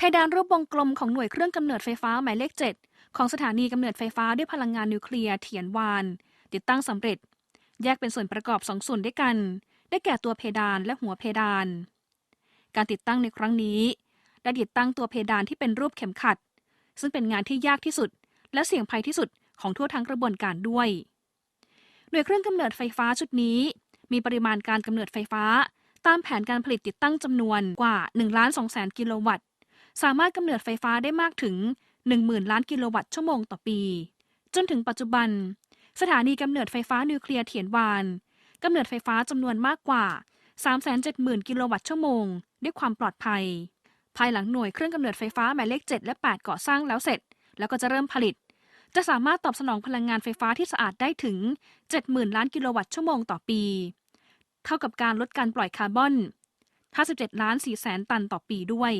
เพดานรูปวงกลมของหน่วยเครื่องกำเนิดไฟฟ้าหมายเลข 7 ของสถานีกำเนิดไฟฟ้าด้วยพลังงานนิวเคลียร์เถียนวาน ติดตั้งสำเร็จ แยกเป็นส่วนประกอบสองส่วนด้วยกัน ได้แก่ตัวเพดานและหัวเพดาน การติดตั้งในครั้งนี้ ได้ติดตั้งตัวเพดานที่เป็นรูปเข็มขัด ซึ่งเป็นงานที่ยากที่สุด และเสี่ยงภัยที่สุดของทั่วทั้งกระบวนการด้วย หน่วยเครื่องกำเนิดไฟฟ้าชุดนี้ มีปริมาณการกำเนิดไฟฟ้า ตามแผนการผลิตติดตั้งจำนวนกว่า1ล้าน2แสนกิโลวัตต์ สามารถกำเนิดไฟฟ้าได้มากถึง 10,000 ล้านกิโลวัตต์ชั่วโมงต่อปี จนถึงปัจจุบัน สถานีกำเนิดไฟฟ้านิวเคลียร์เถียนวานกำเนิดไฟฟ้าจำนวนมากกว่า 370,000 กิโลวัตต์ชั่วโมง ด้วยความปลอดภัย ภายหลังหน่วยเครื่องกำเนิดไฟฟ้าหมายเลข 7 และ 8 ก่อสร้างแล้วเสร็จ แล้วก็จะเริ่มผลิต จะสามารถตอบสนองพลังงานไฟฟ้าที่สะอาดได้ถึง 70,000 ล้านกิโลวัตต์ชั่วโมงต่อปี เท่ากับการลดการปล่อยคาร์บอน 57 ล้าน4แสนตันต่อปีด้วย